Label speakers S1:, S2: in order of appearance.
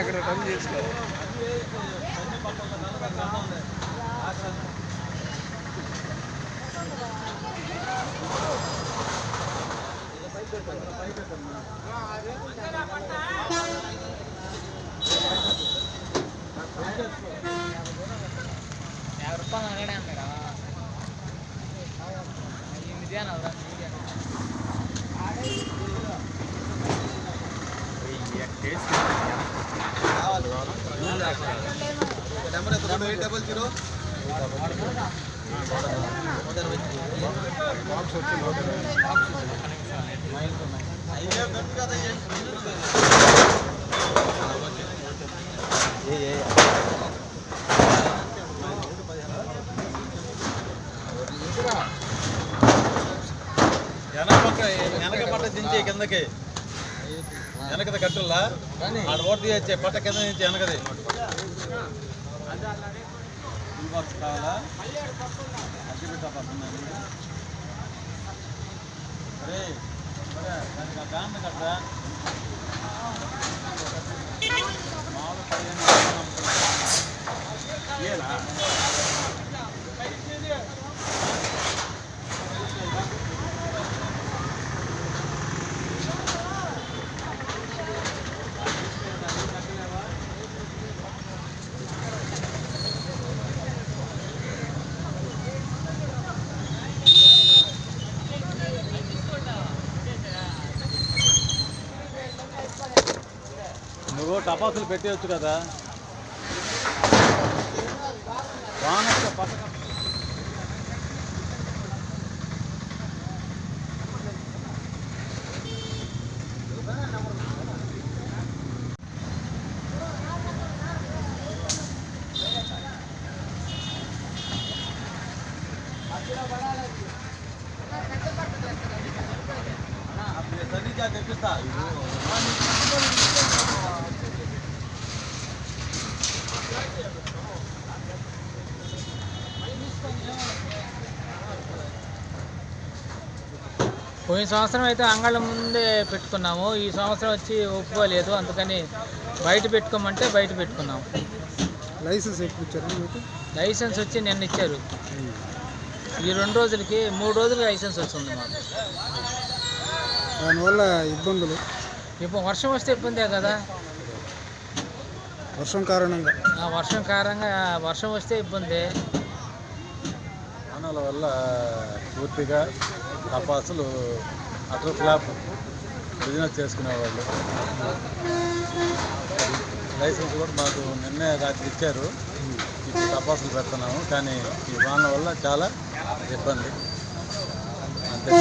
S1: అక్కడ పని చేసుకోవాలి.
S2: యాభై రూపాయలు అనగానే అన్నాడా ఎనిమిది అని అవురా
S1: నెంబర్ ఎయిట్ డబల్ జీరో
S3: వెనక పక్క వెనక కిందకి. వెనకది కట్టుల్లా? ఆడ ఓటు తీయచ్చే పట్ట కింద నుంచి వెనకది. కావాలా? అగ్గి పెట్టా పడుతుంది అరే అరే దానికి కట్టరా? మామూలు పదిహేను నువ్వు టపాసులు పెట్టేయచ్చు కదా. వాన వస్తే తెప్పిస్తా.
S2: పోయిన సంవత్సరం అయితే అంగళ్ళ ముందే పెట్టుకున్నాము. ఈ సంవత్సరం వచ్చి ఒప్పుకోలేదు. అందుకని బయట పెట్టుకోమంటే బయట పెట్టుకున్నాము.
S1: లైసెన్స్ ఇచ్చారు
S2: లైసెన్స్ వచ్చి నిన్న ఇచ్చారు. ఈ రెండు రోజులకి మూడు రోజులు లైసెన్స్ వస్తుంది మాకు.
S1: దానివల్ల ఇబ్బందులు.
S2: ఇప్పుడు వర్షం వస్తే ఇబ్బందే కదా.
S1: వర్షం కారణంగా?
S2: ఆ వర్షం కారణంగా వర్షం వస్తే ఇబ్బంది.
S3: వానల వల్ల పూర్తిగా టపాసులు అటర్ ఫ్లాప్ బిజినెస్ చేసుకునేవాళ్ళు. లైసెన్స్ కూడా మాకు నిన్నే రాత్రి ఇచ్చారు. ఇప్పుడు టపాసులు పెడుతున్నాము. కానీ ఈ వాన వల్ల చాలా ఇబ్బంది. అంతే.